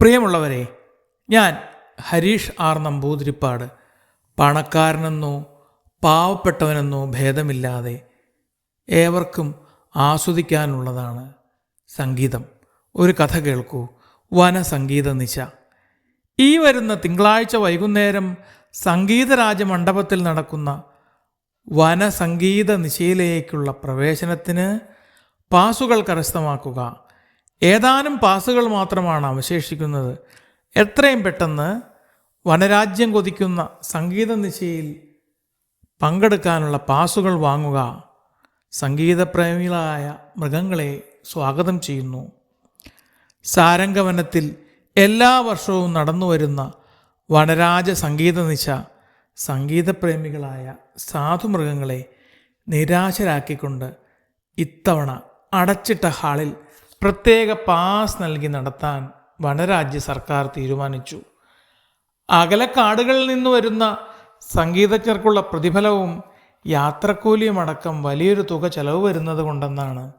പ്രിയമുള്ളവരെ ഞാൻ ഹരീഷ് ആർ നമ്പൂതിരിപ്പാട്. പണക്കാരനെന്നോ പാവപ്പെട്ടവനെന്നോ ഭേദമില്ലാതെ ഏവർക്കും ആസ്വദിക്കാനുള്ളതാണ് സംഗീതം. ഒരു കഥ കേൾക്കൂ. വനസംഗീത നിശ. ഈ വരുന്ന തിങ്കളാഴ്ച വൈകുന്നേരം സംഗീതരാജ മണ്ഡപത്തിൽ നടക്കുന്ന വനസംഗീത നിശയിലേക്കുള്ള പ്രവേശനത്തിന് പാസുകൾ കരസ്ഥമാക്കുക ഏതാനും പാസുകൾ മാത്രമാണ് അവശേഷിക്കുന്നത്. എത്രയും പെട്ടെന്ന് വനരാജ്യം കൊതിക്കുന്ന സംഗീത നിശയിൽ പങ്കെടുക്കാനുള്ള പാസുകൾ വാങ്ങുക. സംഗീതപ്രേമികളായ മൃഗങ്ങളെ സ്വാഗതം ചെയ്യുന്നു. സാരംഗവനത്തിൽ എല്ലാ വർഷവും നടന്നു വരുന്ന വനരാജ സംഗീത നിശ സംഗീതപ്രേമികളായ സാധുമൃഗങ്ങളെ നിരാശരാക്കിക്കൊണ്ട് ഇത്തവണ അടച്ചിട്ട ഹാളിൽ പ്രത്യേക പാസ് നൽകി നടത്താൻ വനരാജ്യ സർക്കാർ തീരുമാനിച്ചു. അകലക്കാടുകളിൽ നിന്ന് വരുന്ന സംഗീതജ്ഞർക്കുള്ള പ്രതിഫലവും യാത്രക്കൂലിയുമടക്കം വലിയൊരു തുക ചെലവ് വരുന്നത് കൊണ്ടെന്നാണ്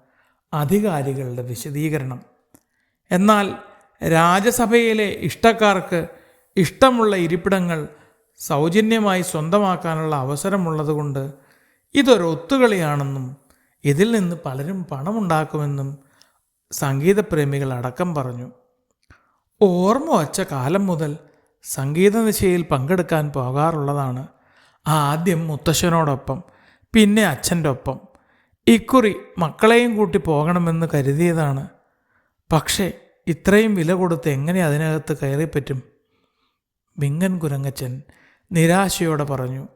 അധികാരികളുടെ വിശദീകരണം. എന്നാൽ രാജ്യസഭയിലെ ഇഷ്ടക്കാർക്ക് ഇഷ്ടമുള്ള ഇരിപ്പിടങ്ങൾ സൗജന്യമായി സ്വന്തമാക്കാനുള്ള അവസരമുള്ളതുകൊണ്ട് ഇതൊരു ഒത്തുകളിയാണെന്നും ഇതിൽ നിന്ന് പലരും പണമുണ്ടാക്കുമെന്നും സംഗീതപ്രേമികൾ അടക്കം പറഞ്ഞു ഓർമ്മ വച്ച കാലം മുതൽ സംഗീത നിശയിൽ പങ്കെടുക്കാൻ പോകാറുള്ളതാണ്. ആദ്യം മുത്തശ്ശനോടൊപ്പം പിന്നെ അച്ഛന്റെ ഒപ്പം ഇക്കുറി മക്കളെയും കൂട്ടി പോകണമെന്ന് കരുതിയതാണ്. പക്ഷേ ഇത്രയും വില കൊടുത്ത് എങ്ങനെ അതിനകത്ത് കയറിപ്പറ്റും? വിങ്ങൻ കുരങ്ങച്ചൻ നിരാശയോടെ പറഞ്ഞു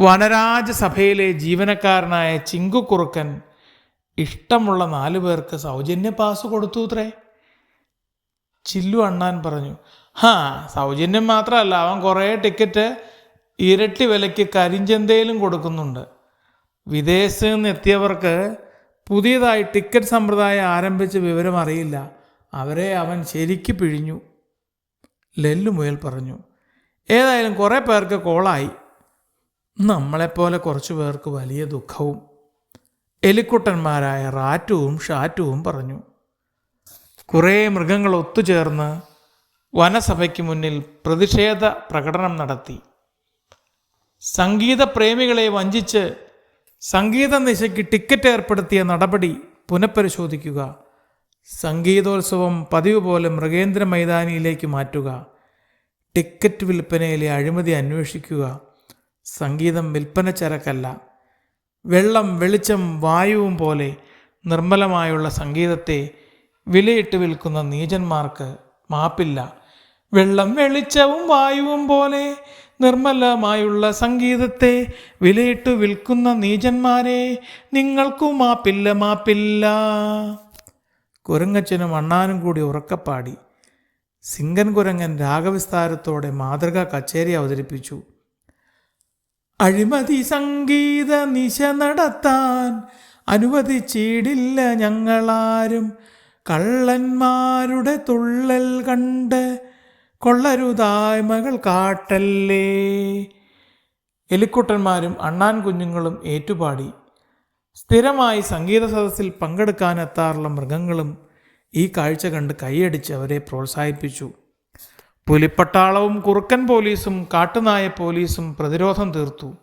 വനരാജസഭയിലെ ജീവനക്കാരനായ ചിങ്കുക്കുറുക്കൻ ഇഷ്ടമുള്ള നാലു പേർക്ക് സൗജന്യ പാസ് കൊടുത്തു അത്രേ ചില്ലു അണ്ണാൻ പറഞ്ഞു ഹാ സൗജന്യം മാത്രമല്ല അവൻ കുറേ ടിക്കറ്റ് ഇരട്ടി വിലയ്ക്ക് കരിഞ്ചന്തയിലും കൊടുക്കുന്നുണ്ട്. വിദേശത്ത് നിന്ന് എത്തിയവർക്ക് പുതിയതായി ടിക്കറ്റ് സമ്പ്രദായം ആരംഭിച്ച വിവരം അറിയില്ല. അവരെ അവൻ ശരിക്ക് പിഴിഞ്ഞു. ലല്ലു മുയൽ പറഞ്ഞു ഏതായാലും കുറേ പേർക്ക് കോളായി. നമ്മളെപ്പോലെ കുറച്ച് പേർക്ക് വലിയ ദുഃഖവും എലിക്കുട്ടന്മാരായ റാറ്റുവും ഷാറ്റുവും പറഞ്ഞു കുറേ മൃഗങ്ങൾ ഒത്തുചേർന്ന് വനസഭയ്ക്ക് മുന്നിൽ പ്രതിഷേധ പ്രകടനം നടത്തി. സംഗീത പ്രേമികളെ വഞ്ചിച്ച് സംഗീത നിശയ്ക്ക് ടിക്കറ്റ് ഏർപ്പെടുത്തിയ നടപടി പുനഃപരിശോധിക്കുക. സംഗീതോത്സവം പതിവ് പോലെ മൃഗേന്ദ്ര മൈതാനിയിലേക്ക് മാറ്റുക. ടിക്കറ്റ് വിൽപ്പനയിലെ അഴിമതി അന്വേഷിക്കുക. സംഗീതം വിൽപ്പന ചരക്കല്ല. വെള്ളം വെളിച്ചം വായുവും പോലെ നിർമ്മലമായുള്ള സംഗീതത്തെ വിലയിട്ട് വിൽക്കുന്ന നീചന്മാർക്ക് മാപ്പില്ല. വെള്ളം വെളിച്ചവും വായുവും പോലെ നിർമ്മലമായുള്ള സംഗീതത്തെ വിലയിട്ട് വിൽക്കുന്ന നീചന്മാരെ നിങ്ങൾക്കു മാപ്പില്ല മാപ്പില്ല. കുരങ്ങച്ചനും അണ്ണാനും കൂടി ഉറക്കപ്പാടി. സിംഗൻ കുരങ്ങൻ രാഗവിസ്താരത്തോടെ മാതൃകാ കച്ചേരി അവതരിപ്പിച്ചു. അഴിമതി സംഗീത നിശ നടത്താൻ അനുവദിച്ചിടില്ല ഞങ്ങളാരും. കള്ളന്മാരുടെ തുള്ളൽ കണ്ട് കൊള്ളരുതായ്മകൾ കാട്ടല്ലേ. എലിക്കുട്ടന്മാരും അണ്ണാൻ കുഞ്ഞുങ്ങളും ഏറ്റുപാടി. സ്ഥിരമായി സംഗീത സദസ്സിൽ പങ്കെടുക്കാനെത്താറുള്ള മൃഗങ്ങളും ഈ കാഴ്ച കണ്ട് കൈയടിച്ച് അവരെ പ്രോത്സാഹിപ്പിച്ചു. പുലിപ്പട്ടാളവും കുറുക്കൻ പോലീസും കാട്ടുനായ പോലീസും പ്രതിരോധം തീർത്തു.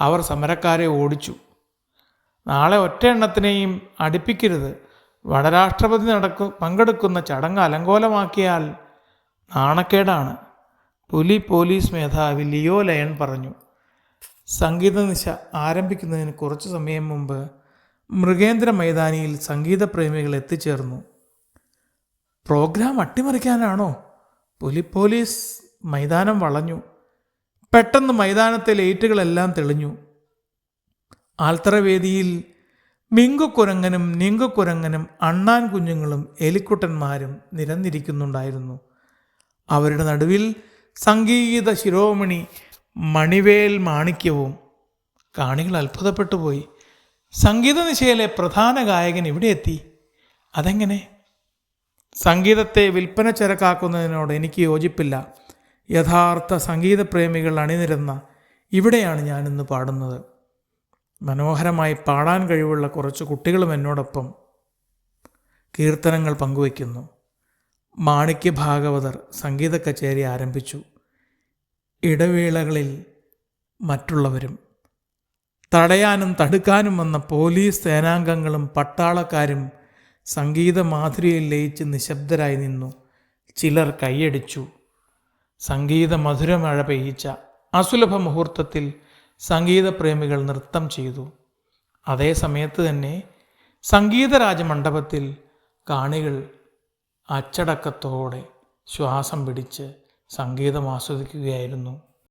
അവർ സമരക്കാരെ ഓടിച്ചു. നാളെ ഒറ്റ എണ്ണത്തിനെയും അടുപ്പിക്കരുത്. വടരാഷ്ട്രപതി നടക്കു പങ്കെടുക്കുന്ന ചടങ്ങ് അലങ്കോലമാക്കിയാൽ നാണക്കേടാണ്. പുലി പോലീസ് മേധാവി ലിയോ ലയൺ പറഞ്ഞു. സംഗീത നിശ ആരംഭിക്കുന്നതിന് കുറച്ച് സമയം മുമ്പ് മൃഗേന്ദ്ര മൈതാനിയിൽ സംഗീതപ്രേമികൾ എത്തിച്ചേർന്നു. പ്രോഗ്രാം അട്ടിമറിക്കാനാണോ? പുലി പോലീസ് മൈതാനം വളഞ്ഞു. പെട്ടെന്ന് മൈതാനത്തെ ലൈറ്റുകളെല്ലാം തെളിഞ്ഞു. ആൽത്തറവേദിയിൽ മിങ്കുക്കുരങ്ങനും നിങ്കുക്കുരങ്ങനും അണ്ണാൻ കുഞ്ഞുങ്ങളും എലിക്കുട്ടന്മാരും നിരന്നിരിക്കുന്നുണ്ടായിരുന്നു. അവരുടെ നടുവിൽ സംഗീത ശിരോമണി മണിവേൽ മാണിക്യവും കാണികൾ അത്ഭുതപ്പെട്ടു പോയി സംഗീത നിശയിലെ പ്രധാന ഗായകൻ ഇവിടെ എത്തി അതെങ്ങനെ? സംഗീതത്തെ വിൽപ്പന ചരക്കാക്കുന്നതിനോട് എനിക്ക് യോജിപ്പില്ല. യഥാർത്ഥ സംഗീതപ്രേമികൾ അണിനിരുന്ന ഇവിടെയാണ് ഞാനിന്ന് പാടുന്നത്. മനോഹരമായി പാടാൻ കഴിവുള്ള കുറച്ച് കുട്ടികളും എന്നോടൊപ്പം കീർത്തനങ്ങൾ പങ്കുവയ്ക്കുന്നു. മാണിക്യ ഭാഗവതർ സംഗീത കച്ചേരി ആരംഭിച്ചു. ഇടവേളകളിൽ മറ്റുള്ളവരും തടയാനും തടുക്കാനും വന്ന പോലീസ് സേനാംഗങ്ങളും പട്ടാളക്കാരും സംഗീത മാധുരിയിൽ ലയിച്ച് നിശബ്ദരായി നിന്നു. ചിലർ കൈയടിച്ചു. സംഗീത മധുരമഴ പെയ്യിച്ച അസുലഭ മുഹൂർത്തത്തിൽ സംഗീതപ്രേമികൾ നൃത്തം ചെയ്തു. അതേ സമയത്ത് തന്നെ സംഗീതരാജമണ്ഡപത്തിൽ കാണികൾ അച്ചടക്കത്തോടെ ശ്വാസം പിടിച്ച് സംഗീതം ആസ്വദിക്കുകയായിരുന്നു.